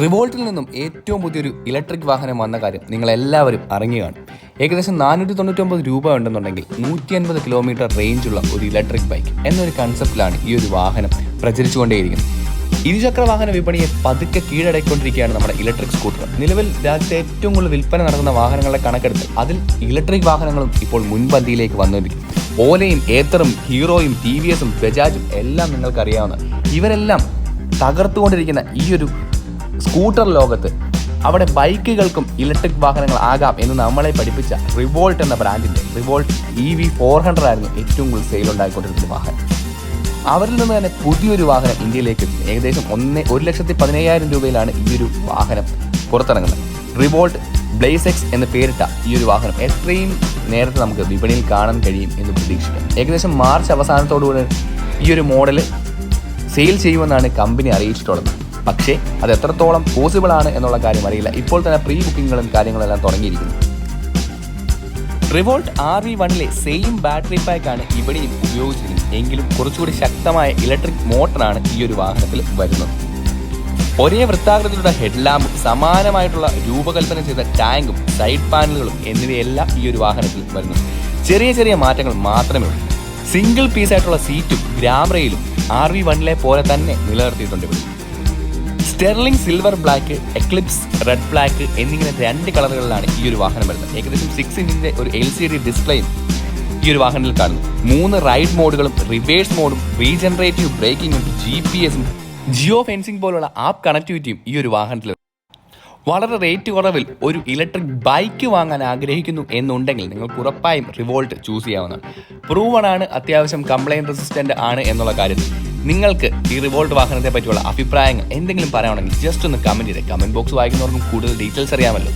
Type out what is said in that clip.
റിവോൾട്ടിൽ നിന്നും ഏറ്റവും പുതിയൊരു ഇലക്ട്രിക് വാഹനം വന്ന കാര്യം നിങ്ങൾ എല്ലാവരും അറിഞ്ഞു കാണും ഏകദേശം നാനൂറ്റി തൊണ്ണൂറ്റൊമ്പത് രൂപ ഉണ്ടെന്നുണ്ടെങ്കിൽ നൂറ്റി അൻപത് കിലോമീറ്റർ റേഞ്ചുള്ള ഒരു ഇലക്ട്രിക് ബൈക്ക് എന്നൊരു കൺസെപ്റ്റിലാണ് ഈ ഒരു വാഹനം പ്രചരിച്ചുകൊണ്ടേയിരിക്കുന്നത്. ഇരുചക്ര വാഹന വിപണിയെ പതുക്കെ കീഴടക്കിക്കൊണ്ടിരിക്കുകയാണ് നമ്മുടെ ഇലക്ട്രിക് സ്കൂട്ടർ നിലവിൽ രാജ്യത്തെ ഏറ്റവും കൂടുതൽ വിൽപ്പന നടക്കുന്ന വാഹനങ്ങളെ കണക്കെടുത്ത് അതിൽ ഇലക്ട്രിക് വാഹനങ്ങളും ഇപ്പോൾ മുൻപന്തിയിലേക്ക് വന്നിരിക്കും ഓലയും ഏത്തറും ഹീറോയും ടി വി എസും ബജാജും എല്ലാം നിങ്ങൾക്കറിയാവുന്ന ഇവരെല്ലാം തകർത്തുകൊണ്ടിരിക്കുന്ന ഈ ഒരു സ്കൂട്ടർ ലോകത്ത് അവിടെ ബൈക്കുകൾക്കും ഇലക്ട്രിക് വാഹനങ്ങൾ ആകാം എന്ന് നമ്മളെ പഠിപ്പിച്ച റിവോൾട്ട് എന്ന ബ്രാൻഡിന്റെ Revolt E V four hundred ആയിരുന്നു ഏറ്റവും കൂടുതൽ സെയിൽ ഉണ്ടായിക്കൊണ്ടിരുന്ന വാഹനം. അവരിൽ നിന്ന് തന്നെ പുതിയൊരു വാഹനം ഇന്ത്യയിലേക്ക് ഏകദേശം ഒന്ന് ഒരു ലക്ഷത്തി പതിനയ്യായിരം രൂപയിലാണ് ഈ ഒരു വാഹനം പുറത്തിറങ്ങുന്നത്. റിവോൾട്ട് ബ്ലേസെക്സ് എന്ന് പേരിട്ട ഈ ഒരു വാഹനം എത്രയും നേരത്തെ നമുക്ക് വിപണിയിൽ കാണാൻ കഴിയും എന്ന് പ്രതീക്ഷിക്കാം ഏകദേശം മാർച്ച് അവസാനത്തോടുകൂടി ഈ ഒരു മോഡൽ സെയിൽ ചെയ്യുമെന്നാണ് കമ്പനി അറിയിച്ചിട്ടുള്ളത്. പക്ഷേ അത് എത്രത്തോളം പോസിബിൾ ആണ് എന്നുള്ള കാര്യം അറിയില്ല. ഇപ്പോൾ തന്നെ പ്രീ ബുക്കിങ്ങുകളും കാര്യങ്ങളെല്ലാം തുടങ്ങിയിരിക്കുന്നു. റിവോൾട്ട് ആർ വി വണ്ണിലെ സെയിം ബാറ്ററി പാക്കാണ് ഇവിടെയും ഉപയോഗിച്ചിരുന്നത് എങ്കിലും കുറച്ചുകൂടി ശക്തമായ ഇലക്ട്രിക് മോട്ടറാണ് ഈ ഒരു വാഹനത്തിൽ വരുന്നത്. ഒരേ വൃത്താകൃതിയിലുള്ള ഹെഡ്ലാമ്പും സമാനമായിട്ടുള്ള രൂപകൽപ്പന ചെയ്ത ടാങ്കും സൈഡ് പാനലുകളും എന്നിവയെല്ലാം ഈ ഒരു വാഹനത്തിൽ വരുന്നു. ചെറിയ ചെറിയ മാറ്റങ്ങൾ മാത്രമേ ഉള്ളൂ. സിംഗിൾ പീസായിട്ടുള്ള സീറ്റും ഗ്രാമറയിലും ആർ വി വണ്ണിലെ പോലെ തന്നെ നിലനിർത്തിയിട്ടുണ്ട് ഇവിടെ. Sterling silver black eclipse red black എന്നിങ്ങനെ രണ്ട് കളറുകളിലാണ് ഈ ഒരു വാഹനം വരുന്നത്. ഏകദേശം സിക്സ് ഇഞ്ചിന്റെ ഒരു എൽ സി ഡി ഡിസ്പ്ലേയും ഈ ഒരു വാഹനത്തിൽ കാണുന്നു. മൂന്ന് റൈഡ് മോഡുകളും റിവേഴ്സ് മോഡും റീജനറേറ്റീവ് ബ്രേക്കിംഗും ജി പി എസും ജിയോ ഫെൻസിംഗ് പോലുള്ള ആപ്പ് കണക്ടിവിറ്റിയും ഈ ഒരു വാഹനത്തിൽ വളരെ റേറ്റ് കുറവിൽ ഒരു ഇലക്ട്രിക് ബൈക്ക് വാങ്ങാൻ ആഗ്രഹിക്കുന്നു എന്നുണ്ടെങ്കിൽ നിങ്ങൾക്ക് ഉറപ്പായും റിവോൾട്ട് ചൂസ് ചെയ്യാവുന്നതാണ്. പ്രൂവൺ ആണ് അത്യാവശ്യം കംപ്ലൈന്റ് റെസിസ്റ്റന്റ് ആണ് എന്നുള്ള കാര്യത്തിൽ. നിങ്ങൾക്ക് ഈ റിവോൾട്ട് വാഹനത്തെ പറ്റിയുള്ള അഭിപ്രായങ്ങൾ എന്തെങ്കിലും പറയുകയാണെങ്കിൽ ജസ്റ്റ് ഒന്ന് കമന്റ് ചെയ്തേ. കമന്റ് ബോക്സ് വായിക്കുന്നവർക്കും കൂടുതൽ ഡീറ്റെയിൽസ് അറിയാമല്ലോ.